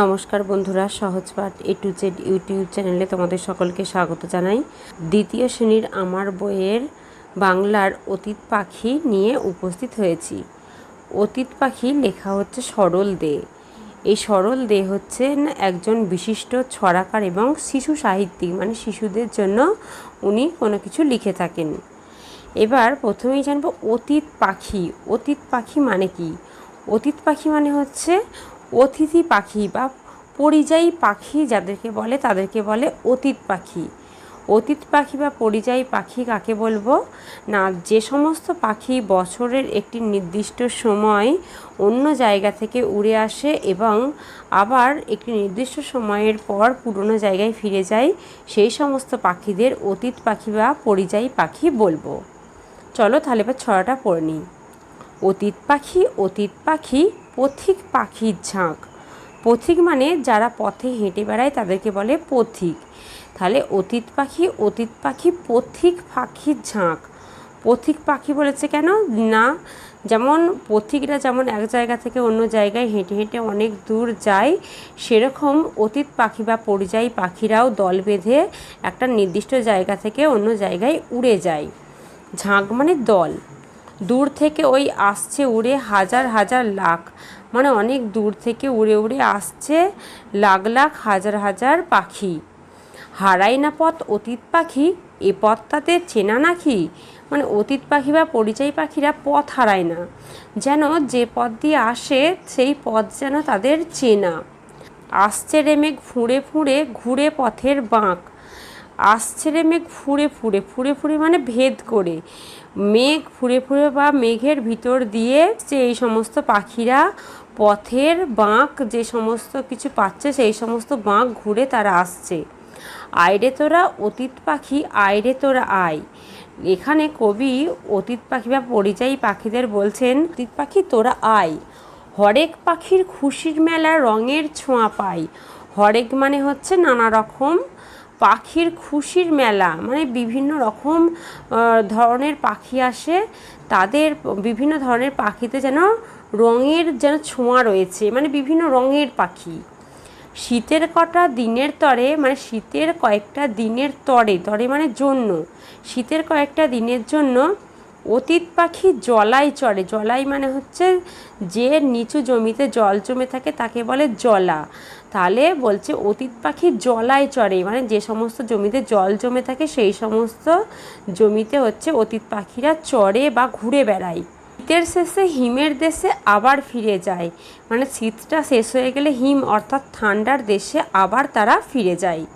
নমস্কার বন্ধুরা Sahajpath A to Z YouTube চ্যানেলে তোমাদের সকলকে স্বাগত জানাই। দ্বিতীয় শ্রেণির আমার বইয়ের বাংলার অতীত পাখি নিয়ে উপস্থিত হয়েছি। অতীত পাখি লেখা হচ্ছে সরল দে। এই সরল দে হচ্ছেন একজন বিশিষ্ট ছড়াকার এবং শিশু সাহিত্যিক মানে শিশুদের জন্য উনি কোনো কিছু লিখে থাকেন। এবার প্রথমেই জানব অতীত পাখি। অতীত পাখি মানে কি? অতীত পাখি মানে হচ্ছে অতিথি পাখি বা পরিযায়ী পাখি যাদেরকে বলে, তাদেরকে বলে অতীত পাখি। অতীত পাখি বা পরিযায়ী পাখি কাকে বলব? না, যে সমস্ত পাখি বছরের একটি নির্দিষ্ট সময় অন্য জায়গা থেকে উড়ে আসে এবং আবার একটি নির্দিষ্ট সময়ের পর পুরনো জায়গায় ফিরে যায়, সেই সমস্ত পাখিদের অতীত পাখি বা পরিযায়ী পাখি বলব। চলো তাহলে এবার ছড়াটা পড়ে নিই। অতীত পাখি অতীত পাখি, পথিক পাখির ঝাঁক। পথিক মানে যারা পথে হেঁটে বেড়ায় তাদেরকে বলে পথিক। তাহলে অতীত পাখি অতীত পাখি, পথিক পাখির ঝাঁক। পথিক পাখি বলেছে কেন? না, যেমন পথিকরা যেমন এক জায়গা থেকে অন্য জায়গায় হেঁটে হেঁটে অনেক দূর যায়, সেরকম অতীত পাখি বা পরিযায়ী পাখিরাও দল বেঁধে একটা নির্দিষ্ট জায়গা থেকে অন্য জায়গায় উড়ে যায়। ঝাঁক মানে দল। দূর থেকে ওই আসছে উড়ে হাজার হাজার লাখ। মানে অনেক দূর থেকে উড়ে উড়ে আসছে লাখ লাখ হাজার হাজার পাখি। হারাই না পথ অতীত পাখি, এ পথ তাদের চেনা নাকি? মানে অতীত পাখি বা পরিযায়ী পাখিরা পথ হারায় না। যেন যে পথ দিয়ে আসে, সেই পথ যেন তাদের চেনা। আসছে রে মেঘ, ফুঁড়ে ফুঁড়ে ঘুরে পথের বাঁক। আসছে রে মেঘ ফুঁড়ে ফুঁড়ে ফুঁড়ে ফুঁড়ে মানে ভেদ করে। মেঘ ফুঁড়ে ফুঁড়ে বা মেঘের ভিতর দিয়ে যে এই সমস্ত পাখিরা, পথের বাঁক যে সমস্ত কিছু পাচ্ছে, সেই সমস্ত বাঁক ঘুরে তারা আসছে। আয়রে তোরা অতীত পাখি আয়রে তোরা আয়। এখানে কবি অতীত পাখি বা পরিযায়ী পাখিদের বলছেন, অতীত পাখি, তোরা আয়। হরেক পাখির খুশির মেলা রঙের ছোঁয়া পাই হরেক মানে হচ্ছে নানা রকম পাখির খুশির মেলা মানে বিভিন্ন রকম ধরনের পাখি আসে। তাদের বিভিন্ন ধরনের পাখিতে যেন রঙের যেন ছোঁয়া রয়েছে মানে বিভিন্ন রঙের পাখি। শীতের কটা দিনের তরে মানে শীতের কয়েকটা দিনের তরে তরে মানে জন্য, শীতের কয়েকটা দিনের জন্য অতীত পাখি জলাই চড়ে। জলাই মানে হচ্ছে যে নিচু জমিতে জল জমে থাকে তাকে বলে জলা। তাহলে বলছে অতীত পাখি জলায় চড়ে মানে যে সমস্ত জমিতে জল জমে থাকে সেই সমস্ত জমিতে হচ্ছে অতীত পাখিরা চড়ে বা ঘুরে বেড়ায়। শীতের শেষে, হিমের দেশে আবার ফিরে যায়। মানে শীতটা শেষ হয়ে গেলে হিম অর্থাৎ ঠান্ডার দেশে আবার তারা ফিরে যায়।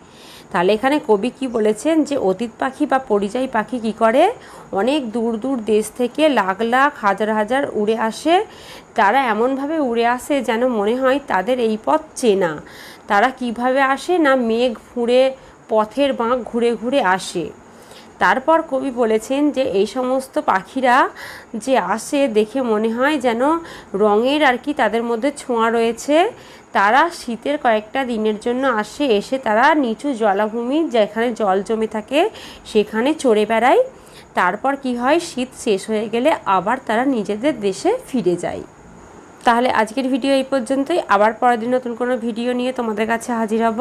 তাহলে এখানে কবি কি বলেছেন যে, অতীত পাখি বা পরিযায়ী পাখি কি করে? অনেক দূর দূর দেশ থেকে লাখ লাখ, হাজার হাজার উড়ে আসে। তারা এমনভাবে উড়ে আসে যেন মনে হয় তাদের এই পথ চেনা। তারা কীভাবে আসে না মেঘ ফুঁড়ে পথের বাঁক ঘুরে ঘুরে আসে? তারপর কবি বলেছেন যে এই সমস্ত পাখিরা যে আসে দেখে মনে হয় যেন রঙের আর কি তাদের মধ্যে ছোঁয়া রয়েছে, তারা শীতের কয়েকটা দিনের জন্য আসে, এসে তারা নিচু জলাভূমি যেখানে জল জমে থাকে সেখানে চড়ে বেড়ায়। তারপর কি হয়? শীত শেষ হয়ে গেলে আবার তারা নিজেদের দেশে ফিরে যায়। তাহলে আজকের ভিডিও এই পর্যন্তই। আবার পরের দিন নতুন কোনো ভিডিও নিয়ে তোমাদের কাছে হাজির হব।